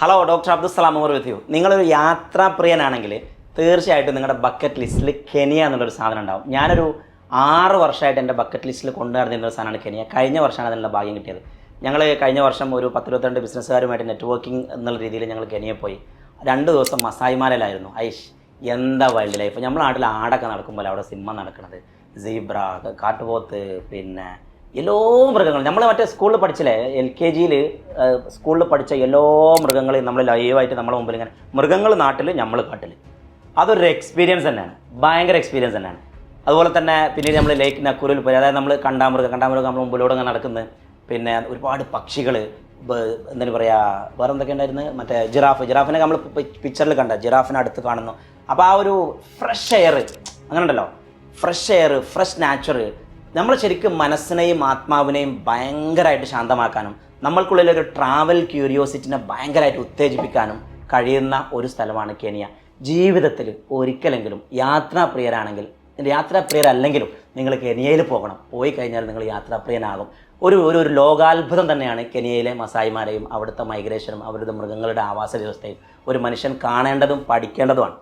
Hello doctor Abdussalam Umar with you നിങ്ങളൊരു യാത്രാപ്രിയനാണെങ്കിൽ തീർച്ചയായിട്ടും നിങ്ങളുടെ ബക്കറ്റ് ലിസ്റ്റിൽ കെനിയ എന്നുള്ളൊരു സാധനം ഉണ്ടാവും. ഞാനൊരു ആറ് വർഷമായിട്ട് എന്റെ ബക്കറ്റ് ലിസ്റ്റിൽ കൊണ്ടുനടന്നിരുന്ന ഒരു സാധനമാണ് കെനിയ കഴിഞ്ഞ വർഷമാണ് അതിനുള്ള ഭാഗ്യം കിട്ടിയത്. ഞങ്ങൾ കഴിഞ്ഞ വർഷം ഒരു പത്തിരുപത്തിരണ്ട് ബിസിനസ്സുകാരുമായിട്ട് നെറ്റ്വർക്കിംഗ് എന്നുള്ള രീതിയിൽ ഞങ്ങൾ കെനിയ പോയി. രണ്ട് ദിവസം മസായിമാലയിലായിരുന്നു ഐഷ് എന്താ വൈൽഡ് ലൈഫ് നമ്മുടെ നാട്ടിൽ ആടൊക്കെ നടക്കുമ്പോൾ അവിടെ സിനിമ നടക്കുന്നത് സീബ്ര കാട്ടുപോത്ത് പിന്നെ എല്ലാ മൃഗങ്ങളും. നമ്മൾ മറ്റേ സ്കൂളിൽ പഠിച്ചില്ലേ? എൽ കെ ജിയിൽ സ്കൂളിൽ പഠിച്ച എല്ലോ മൃഗങ്ങളെയും നമ്മൾ ലൈവായിട്ട് നമ്മളെ മുമ്പിൽ ഇങ്ങനെ മൃഗങ്ങൾ നാട്ടിൽ നമ്മൾ കാട്ടിൽ അതൊരു എക്സ്പീരിയൻസ് തന്നെയാണ്. ഭയങ്കര എക്സ്പീരിയൻസ് തന്നെയാണ്. അതുപോലെ തന്നെ പിന്നീട് നമ്മൾ ലേക്ക് നക്കൂരിൽ പോയി അതായത് നമ്മൾ കണ്ടാമൃഗം കണ്ടാമൃഗം നമ്മൾ മുമ്പിലൂടെ ഇങ്ങനെ നടക്കുന്നത് പിന്നെ ഒരുപാട് പക്ഷികൾ എന്താണ് പറയുക വേറെ എന്തൊക്കെ ഉണ്ടായിരുന്നു? മറ്റേ ജിറാഫ്. ജിറാഫിനെ നമ്മൾ പിക്ചറിൽ കണ്ട ജിറാഫിനെ അടുത്ത് കാണുന്നു. അപ്പോൾ ആ ഒരു ഫ്രഷ് എയർ അങ്ങനെ ഉണ്ടല്ലോ ഫ്രഷ് എയർ ഫ്രഷ് നാച്ചുർ നമ്മൾ ശരിക്കും മനസ്സിനെയും ആത്മാവിനെയും ഭയങ്കരമായിട്ട് ശാന്തമാക്കാനും നമ്മൾക്കുള്ളിൽ ഒരു ട്രാവൽ ക്യൂരിയോസിറ്റിനെ ഭയങ്കരമായിട്ട് ഉത്തേജിപ്പിക്കാനും കഴിയുന്ന ഒരു സ്ഥലമാണ് കെനിയ. ജീവിതത്തിൽ ഒരിക്കലെങ്കിലും യാത്രാപ്രിയരാണെങ്കിൽ യാത്രാപ്രിയരല്ലെങ്കിലും നിങ്ങൾ കെനിയയിൽ പോകണം. പോയി കഴിഞ്ഞാൽ നിങ്ങൾ യാത്രാപ്രിയനാകും. ഒരു ഒരു ഒരു ലോകാത്ഭുതം തന്നെയാണ് കെനിയയിലെ മസായിമാരെയും അവിടുത്തെ മൈഗ്രേഷനും അവരുടെ മൃഗങ്ങളുടെ ആവാസ വ്യവസ്ഥയും. ഒരു മനുഷ്യൻ കാണേണ്ടതും പഠിക്കേണ്ടതുമാണ്.